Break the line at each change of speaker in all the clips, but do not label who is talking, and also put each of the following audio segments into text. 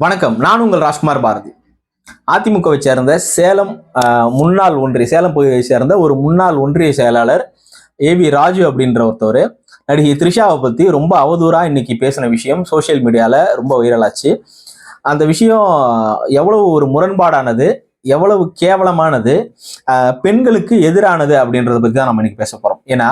வணக்கம். நான் உங்கள் ராஜ்குமார் பாரதி. அதிமுகவை சேர்ந்த சேலம் முன்னாள் ஒன்றிய சேலம் பகுதியை சேர்ந்த ஒரு முன்னாள் ஒன்றிய செயலாளர் ஏ வி ராஜு அப்படின்ற ஒருத்தவர் நடிகை த்ரிஷாவை பற்றி ரொம்ப அவதூறா இன்னைக்கு பேசின விஷயம் சோஷியல் மீடியாவில் ரொம்ப வைரலாச்சு அந்த விஷயம் எவ்வளவு ஒரு முரண்பாடானது எவ்வளவு கேவலமானது பெண்களுக்கு எதிரானது அப்படின்றத பற்றி தான் நம்ம இன்னைக்கு பேச போகிறோம் ஏன்னா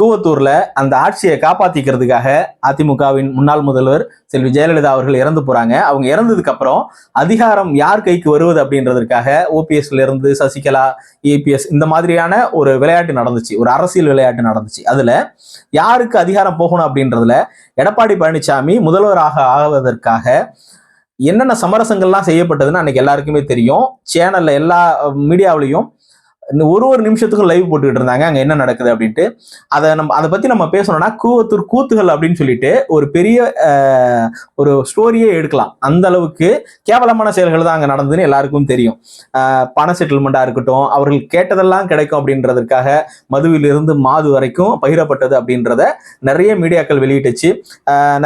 கூவத்தூர்ல அந்த ஆட்சியை காப்பாத்திக்கிறதுக்காக அதிமுகவின் முன்னாள் முதல்வர் செல்வி ஜெயலலிதா அவர்கள் இறந்து போறாங்க. அவங்க இறந்ததுக்கு அப்புறம் அதிகாரம் யார் கைக்கு வருவது அப்படின்றதுக்காக ஓபிஎஸ்ல இருந்து சசிகலா ஏபிஎஸ் இந்த மாதிரியான ஒரு விளையாட்டு நடந்துச்சு. ஒரு அரசியல் விளையாட்டு நடந்துச்சு. அதுல யாருக்கு அதிகாரம் போகணும் அப்படின்றதுல எடப்பாடி பழனிசாமி முதல்வராக ஆவதற்காக என்னென்ன சமரசங்கள்லாம் செய்யப்பட்டதுன்னு அன்னைக்கு எல்லாருக்குமே தெரியும். சேனல்ல எல்லா மீடியாவிலையும் ஒரு ஒரு நிமிஷத்துக்கும் லைவ் போட்டுக்கிட்டு இருந்தாங்க. அங்க என்ன நடக்குது அப்படின்ட்டு. அதை நம்ம அதை பத்தி நம்ம பேசணும்னா கூவத்தூர் கூத்துகள் அப்படின்னு சொல்லிட்டு ஒரு பெரிய ஒரு ஸ்டோரியே எடுக்கலாம். அந்த அளவுக்கு கேவலமான செயல்கள் தான் அங்க நடந்ததுன்னு எல்லாருக்கும் தெரியும். பண செட்டில்மெண்டா இருக்கட்டும் அவர்கள் கேட்டதெல்லாம் கிடைக்கும் அப்படின்றதுக்காக மதுவிலிருந்து மாது வரைக்கும் பகிரப்பட்டது அப்படின்றத நிறைய மீடியாக்கள் வெளியிட்டுச்சு.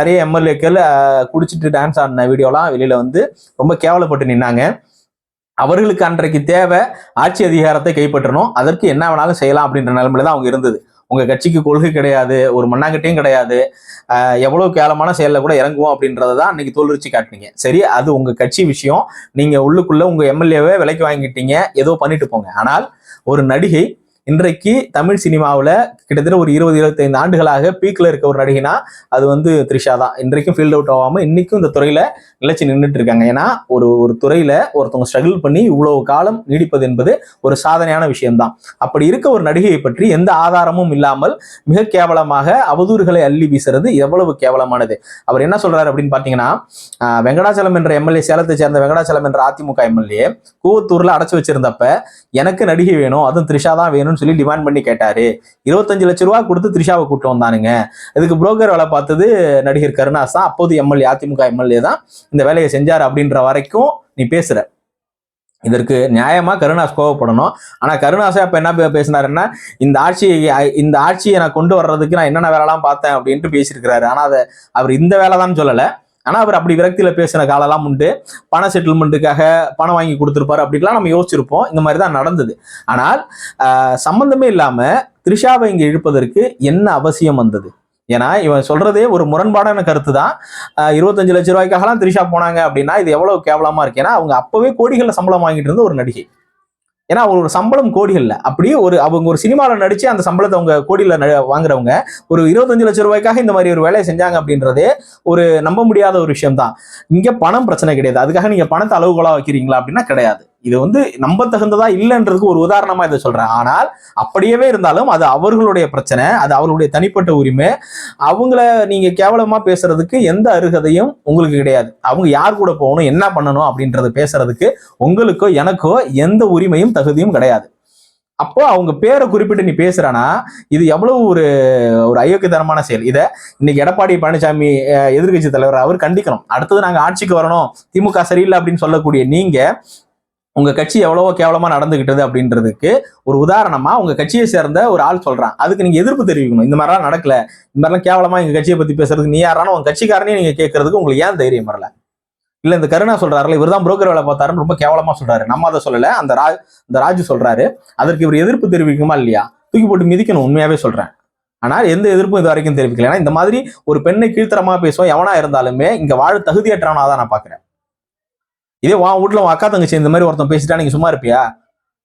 நிறைய எம்எல்ஏக்கள் குடிச்சிட்டு டான்ஸ் ஆடின வீடியோலாம் வெளியில வந்து ரொம்ப கேவலப்பட்டு நின்னாங்க. அவர்களுக்கு அன்றைக்கு தேவை ஆட்சி அதிகாரத்தை கைப்பற்றணும். அதற்கு என்ன வேணாலும் செய்யலாம் அப்படின்ற நிலைமையில தான் அவங்க இருந்தது. உங்கள் கட்சிக்கு கொள்கை கிடையாது ஒரு மன்னாங்கட்டையும் கிடையாது. எவ்வளோ எவ்வளவு கேவலமான கூட இறங்குவோம் அப்படின்றத தான் அன்றைக்கி தோல்விச்சு காட்டுனீங்க. சரி அது உங்கள் கட்சி விஷயம். நீங்கள் உள்ளுக்குள்ளே உங்கள் எம்எல்ஏவை விலைக்கு வாங்கிட்டீங்க. ஏதோ பண்ணிட்டு போங்க. ஆனால் ஒரு நடிகை இன்றைக்கு தமிழ் சினிமாவில் கிட்டத்தட்ட ஒரு இருபது இருபத்தைந்து ஆண்டுகளாக பீக்கில் இருக்க ஒரு நடிகைனா அது வந்து த்ரிஷா தான். இன்றைக்கும் ஃபீல்ட் அவுட் ஆகாமல் இன்றைக்கும் இந்த துறையில் நிலச்சி நின்றுட்டு இருக்காங்க. ஏன்னா ஒரு ஒரு துறையில் ஒருத்தவங்க ஸ்ட்ரகிள் பண்ணி இவ்வளவு காலம் நீடிப்பது என்பது ஒரு சாதனையான விஷயம்தான். அப்படி இருக்க ஒரு நடிகையை பற்றி எந்த ஆதாரமும் இல்லாமல் மிக கேவலமாக அவதூறுகளை அள்ளி வீசுறது எவ்வளவு கேவலமானது? அவர் என்ன சொல்றாரு அப்படின்னு பார்த்தீங்கன்னா வெங்கடாச்சலம் என்ற எம்எல்ஏ சேலத்தை சேர்ந்த வெங்கடாச்சலம் என்ற அதிமுக எம்எல்ஏ கூவத்தூரில் அடைச்சி வச்சிருந்தப்ப எனக்கு நடிகை வேணும் அதுவும் த்ரிஷா தான் வேணும் வேணும்னு சொல்லி டிமாண்ட் பண்ணி கேட்டாரு. இருபத்தஞ்சு லட்ச ரூபா கொடுத்து த்ரிஷாவை கூட்டம் வந்தானுங்க. இதுக்கு புரோக்கர் வேலை பார்த்தது நடிகர் கருணாஸ் தான். அப்போது எம்எல்ஏ அதிமுக எம்எல்ஏ தான் இந்த வேலையை செஞ்சார் அப்படின்ற வரைக்கும் நீ பேசுற. இதற்கு நியாயமா கருணாஸ் கோவப்படணும். ஆனா கருணாசே அப்ப என்ன பேசினாருன்னா இந்த ஆட்சியை இந்த ஆட்சியை நான் கொண்டு வர்றதுக்கு நான் என்னென்ன வேலைலாம் பார்த்தேன் அப்படின்ட்டு பேசியிருக்கிறாரு. ஆனா அதை அவர் இந்த வேலை தான் சொல்லலை. ஆனால் அவர் அப்படி விரக்தியில் பேசின காலம்லாம் உண்டு. பண செட்டில்மெண்ட்டுக்காக பணம் வாங்கி கொடுத்துருப்பாரு அப்படின்லாம் நம்ம யோசிச்சிருப்போம். இந்த மாதிரி தான் நடந்தது. ஆனால் சம்மந்தமே இல்லாமல் த்ரிஷாவை இங்கே இழுப்பதற்கு என்ன அவசியம் வந்தது? ஏன்னா இவன் சொல்றதே ஒரு முரண்பாடான கருத்து தான். இருபத்தஞ்சு லட்ச ரூபாய்க்காகலாம் த்ரிஷா போனாங்க அப்படின்னா இது எவ்வளவு கேவலமா இருக்கு? ஏன்னா அவங்க அப்பவே கோடிகளில் சம்பளம் வாங்கிட்டு இருந்த ஒரு நடிகை. ஏன்னா ஒரு சம்பளம் கோடிகள்ல. அப்படியே ஒரு அவங்க ஒரு சினிமாவில் நடிச்சு அந்த சம்பளத்தை அவங்க கோடியில் ந- வாங்குறவங்க ஒரு இருபத்தஞ்சு லட்சம் ரூபாய்க்காக இந்த மாதிரி ஒரு வேலையை செஞ்சாங்க அப்படின்றது ஒரு நம்ப முடியாத ஒரு விஷயம் தான் இங்கே பணம் பிரச்சனை கிடையாது. அதுக்காக நீங்கள் பணத்தை அளவுகோலாக வைக்கிறீங்களா அப்படின்னா கிடையாது. இது வந்து நம்ப தகுந்ததா இல்லைன்றதுக்கு ஒரு உதாரணமா இதை சொல்றேன். ஆனால் அப்படியே இருந்தாலும் அது அவர்களுடைய பிரச்சனை அது அவர்களுடைய தனிப்பட்ட உரிமை. அவங்கள நீங்க கேவலமா பேசுறதுக்கு எந்த அருகதையும் உங்களுக்கு கிடையாது. அவங்க யார் கூட போகணும் என்ன பண்ணணும் அப்படின்றத பேசுறதுக்கு உங்களுக்கோ எனக்கோ எந்த உரிமையும் தகுதியும் கிடையாது. அப்போ அவங்க பேரை குறிப்பிட்டு நீ பேசுறானா இது எவ்வளவு ஒரு ஒரு அயோக்கியதனமான செயல். இதை இன்னைக்கு எடப்பாடி பழனிசாமி எதிர்கட்சி எதிர்க்கட்சி தலைவர் அவர் கண்டிக்கணும். அடுத்தது நாங்கள் ஆட்சிக்கு வரணும் திமுக சரியில்லை அப்படின்னு சொல்லக்கூடிய நீங்க உங்க கட்சி எவ்வளவோ கேவலமா நடந்துகிட்டது அப்படின்றதுக்கு ஒரு உதாரணமா உங்க கட்சியை சேர்ந்த ஒரு ஆள் சொல்றான். அதுக்கு நீங்க எதிர்ப்பு தெரிவிக்கணும். இந்த மாதிரிலாம் நடக்கல. இந்த மாதிரிலாம் கேவலமா எங்க கட்சியை பத்தி பேசுறதுக்கு நீ யாரான உங்க கட்சிக்காரனே நீங்க கேட்கறதுக்கு உங்களுக்கு ஏன் தைரியம் வரல? இல்ல இந்த கருணா சொல்றாருல இவர் தான் புரோக்கர் வேலை பார்த்தாருன்னு ரொம்ப கேவலமா சொல்றாரு. நம்ம அதை சொல்லல. அந்த ராஜ் இந்த ராஜு சொல்றாரு. அதற்கு இவர் எதிர்ப்பு தெரிவிக்குமா இல்லையா? தூக்கி போட்டு மிதிக்கணும் உண்மையாவே சொல்றேன். ஆனால் எந்த எதிர்ப்பும் இது வரைக்கும் தெரிவிக்கல. ஏன்னா இந்த மாதிரி ஒரு பெண்ணை கீழ்த்தரமா பேசுவோம் எவனா இருந்தாலுமே இங்க வாழ தகுதியற்றவனா தான் நான் பாக்குறேன். இதே வா வீட்டில் உன் அக்கா தங்கச்சி இந்த மாதிரி ஒருத்தன் பேசிட்டா நீங்க சும்மா இருப்பியா?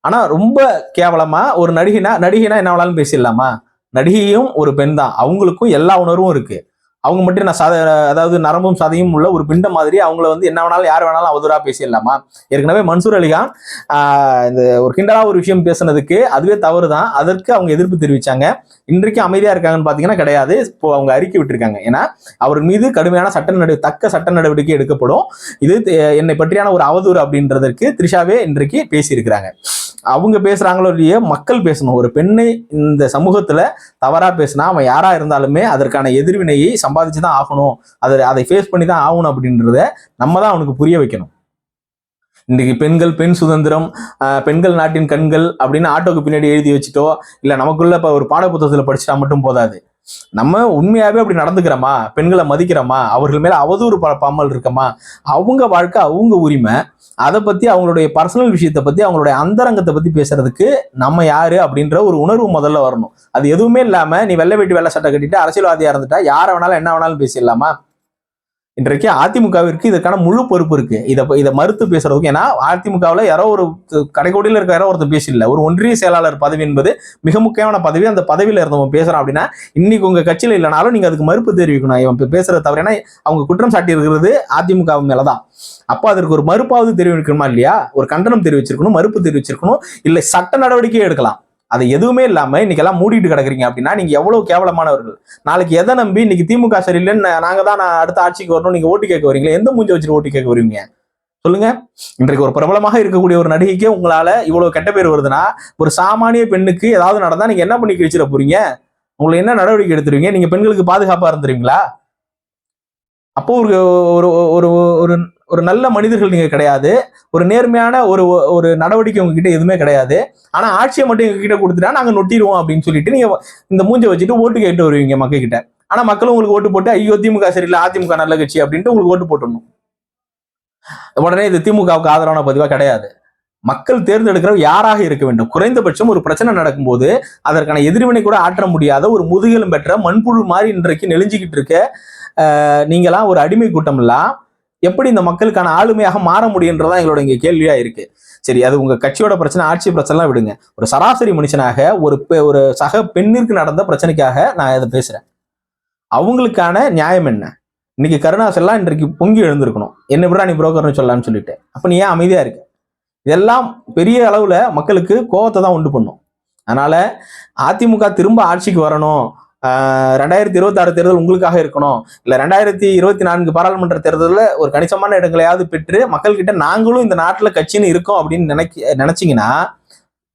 ஆனால் ரொம்ப கேவலமா ஒரு நடிகைனா நடிகைனா என்ன வேணாலும் பேசிடலாமா? நடிகையும் ஒரு பெண் தான். அவங்களுக்கும் எல்லா உணர்வும் இருக்குது அவங்க மட்டும் நான் சத அதாவது நரம்பும் சதையும் உள்ள ஒரு பிண்ட மாதிரி அவங்கள வந்து என்ன வேணாலும் யார் வேணாலும் அவதூறாக பேசிடலாமா? ஏற்கனவே மன்சூர் அலிகான் இந்த ஒரு கிண்டலாக ஒரு விஷயம் பேசுனதுக்கு அதுவே தவறு தான் அதற்கு அவங்க எதிர்ப்பு தெரிவித்தாங்க இன்றைக்கு அமைதியாக இருக்காங்கன்னு பார்த்தீங்கன்னா கிடையாது. இப்போ அவங்க அறிக்கை விட்டுருக்காங்க. ஏன்னா அவர் மீது கடுமையான சட்ட நடு தக்க சட்ட நடவடிக்கை எடுக்கப்படும். இது தே- என்னை பற்றியான ஒரு அவதூறு அப்படின்றதற்கு த்ரிஷாவே இன்றைக்கு பேசியிருக்கிறாங்க. அவங்க பேசுகிறாங்களோ இல்லையோ மக்கள் பேசணும். ஒரு பெண்ணை இந்த சமூகத்தில் தவறாக பேசினா அவன் யாராக இருந்தாலுமே அதற்கான எதிர்வினையை சம்பாதிச்சு தான் ஆகணும். அதை அதை ஃபேஸ் பண்ணி தான் ஆகணும் அப்படின்றத நம்ம தான் அவனுக்கு புரிய வைக்கணும். இன்றைக்கு பெண்கள் பெண் சுதந்திரம் பெண்கள் நாட்டின் கண்கள் அப்படின்னு ஆட்டோக்கு பின்னாடி எழுதி வச்சுட்டோ இல்லை நமக்குள்ள இப்போ ஒரு பாடப்புத்தகத்துல படிச்சுட்டா மட்டும் போதாது. நம்ம உண்மையாவே அப்படி நடந்துக்கிறோமா? பெண்களை மதிக்கிறோமா? அவர்கள் மேல அவதூறு பரப்பாமல் இருக்கமா? அவங்க வாழ்க்கை அவங்க உரிமை அதை பத்தி அவங்களுடைய பர்சனல் விஷயத்தை பத்தி அவங்களுடைய அந்தரங்கத்தை பத்தி பேசுறதுக்கு நம்ம யாரு அப்படின்ற ஒரு உணர்வு முதல்ல வரணும். அது எதுவுமே இல்லாம நீ வெள்ளை வெட்டி வெள்ளை சட்டை கட்டிட்டு அரசியல்வாதியா இருந்துட்டா யாரை வேணாலும் என்ன வேணாலும் பேசிடலாமா? இன்றைக்கு அதிமுகவிற்கு இதற்கான முழு பொறுப்பு இருக்கு. இதை இதை மறுத்து பேசுறதுக்கு ஏன்னா அதிமுகவில் யாரோ ஒரு கடைக்கோடியில் இருக்க யாரோ ஒருத்தர் பேசல ஒரு ஒன்றிய செயலாளர் பதவி என்பது மிக முக்கியமான பதவி. அந்த பதவியில் இருந்தவங்க பேசுறான் அப்படின்னா இன்னைக்கு உங்க கட்சியில் இல்லைனாலும் நீங்க அதுக்கு மறுப்பு தெரிவிக்கணும். இவன் இப்போ பேசுற தவிர ஏன்னா அவங்க குற்றம் சாட்டி இருக்கிறது அதிமுக மேலதான். அப்போ அதற்கு ஒரு மறுப்பாவது தெரிவிக்கணுமா இல்லையா? ஒரு கண்டனம் தெரிவிச்சிருக்கணும் மறுப்பு தெரிவிச்சிருக்கணும். இல்லை சட்ட நடவடிக்கை எடுக்கலாம். அது எதுவுமே இல்லாம இன்னைக்கு எல்லாம் மூடிட்டு கிடக்குறீங்க அப்படின்னா நீங்க எவ்வளவு கேவலமானவர்கள். நாளைக்கு எதை நம்பி இன்னைக்கு திமுக சரியில்லைன்னு நாங்க தான் நான் அடுத்த ஆட்சிக்கு வரணும் நீங்க ஓட்டு கேட்க வரீங்களா? எந்த மூஞ்சி வச்சுட்டு ஓட்டு கேட்க வருவீங்க? சொல்லுங்க. இன்றைக்கு ஒரு பிரபலமாக இருக்கக்கூடிய ஒரு நடிகைக்கே உங்களால இவ்வளவு கெட்ட பேர் வருதுன்னா ஒரு சாமானிய பெண்ணுக்கு ஏதாவது நடந்தா நீங்க என்ன பண்ணி கிழிச்சிட போறீங்க? உங்களை என்ன நடவடிக்கை எடுத்துருவீங்க? நீங்க பெண்களுக்கு பாதுகாப்பா இருந்துருவீங்களா? அப்போ ஒரு ஒரு ஒரு ஒரு நல்ல மனிதர்கள் நீங்க கிடையாது. ஒரு நேர்மையான ஒரு ஒரு நடவடிக்கை உங்ககிட்ட எதுவுமே கிடையாது. ஆனா ஆட்சியை மட்டும் எங்ககிட்ட கொடுத்துட்டா நாங்க நொட்டிடுவோம் அப்படின்னு சொல்லிட்டு நீங்க இந்த மூஞ்சை வச்சுட்டு ஓட்டு கேட்டு வருவீங்க மக்கள் கிட்ட ஆனா மக்களும் உங்களுக்கு ஓட்டு போட்டு ஐயோ திமுக சரியில்லை அதிமுக நல்ல கட்சி அப்படின்ட்டு உங்களுக்கு ஓட்டு போட்டுடணும். உடனே இது திமுகவுக்கு ஆதரவான பதிவா கிடையாது. மக்கள் தேர்ந்தெடுக்கிற யாராக இருக்க வேண்டும்? குறைந்தபட்சம் ஒரு பிரச்சனை நடக்கும்போது அதற்கான எதிர்வினை கூட ஆற்ற முடியாத ஒரு முதுகெலும் பெற்ற மண்புழு மாதிரி இன்றைக்கு நெளிஞ்சிக்கிட்டு இருக்க நீங்களாம் ஒரு அடிமை கூட்டம்லாம் எப்படி இந்த மக்களுக்கான ஆளுமையாக மாற முடியுன்றதான் எங்களோட இங்க கேள்வியா இருக்கு. சரி அது உங்க கட்சியோட பிரச்சனை ஆட்சி பிரச்சனைலாம் விடுங்க. ஒரு சராசரி மனுஷனாக ஒரு பெ- ஒரு சக பெண்ணிற்கு நடந்த பிரச்சனைக்காக நான் இதை பேசுறேன். அவங்களுக்கான நியாயம் என்ன? இன்னைக்கு கருணாஸ் எல்லாம் இன்றைக்கு பொங்கி எழுந்திருக்கணும். என்ன விடா நீ புரோக்கர்னு சொல்லலாம்னு சொல்லிட்டு. அப்ப நீ ஏன் அமைதியா இருக்கு? இதெல்லாம் பெரிய அளவுல மக்களுக்கு கோவத்தை தான் உண்டு பண்ணும். அதனால அதிமுக திரும்ப ஆட்சிக்கு வரணும். ரெண்டாயிரத்தி ரெண்டாயிரத்தி இருபத்தாறு தேர்தல் உங்களுக்காக இருக்கணும். இல்ல ரெண்டாயிரத்தி இருபத்தி நான்கு பாராளுமன்ற தேர்தலில் ஒரு கணிசமான இடங்களையாவது பெற்று மக்கள்கிட்ட நாங்களும் இந்த நாட்டில் கட்சின்னு இருக்கோம் அப்படின்னு நினைக்க நினைச்சிங்கன்னா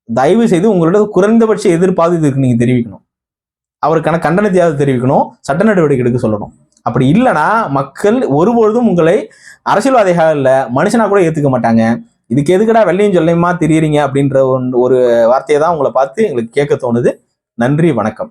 தயவு செய்து உங்களோட குறைந்தபட்ச எதிர்ப்பாவது இதுக்கு நீங்க தெரிவிக்கணும். அவருக்கான கண்டனத்தையாவது தெரிவிக்கணும். சட்ட நடவடிக்கை எடுக்க சொல்லணும். அப்படி இல்லைன்னா மக்கள் ஒருபொழுதும் உங்களை அரசியல்வாதிகள் இல்லை மனுஷனா கூட ஏற்றுக்க மாட்டாங்க. இதுக்கு எதுக்குடா வெள்ளையும் சொல்லையுமா தெரியுறீங்க அப்படின்ற ஒரு வார்த்தையை தான் உங்களை பார்த்து எங்களுக்கு கேட்க தோணுது. நன்றி வணக்கம்.